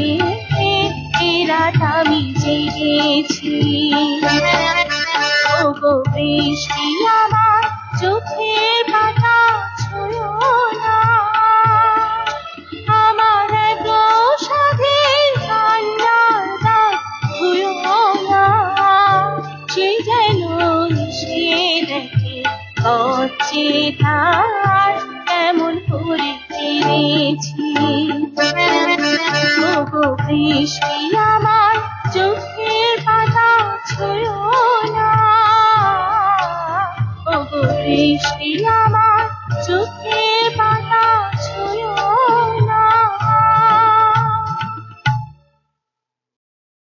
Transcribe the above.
আধারে এ রাত আমি জেগেছি। ও গো বৃষ্টি আমার চোখের পাতা না। আমার সাধে কান্নার দাগ না। সে যেন সে দেখে কচ্ছে তার কেমন করে চিনেছি ও আমার চোখের পাতা ছুঁয়ো না? ও বৃষ্টি আমার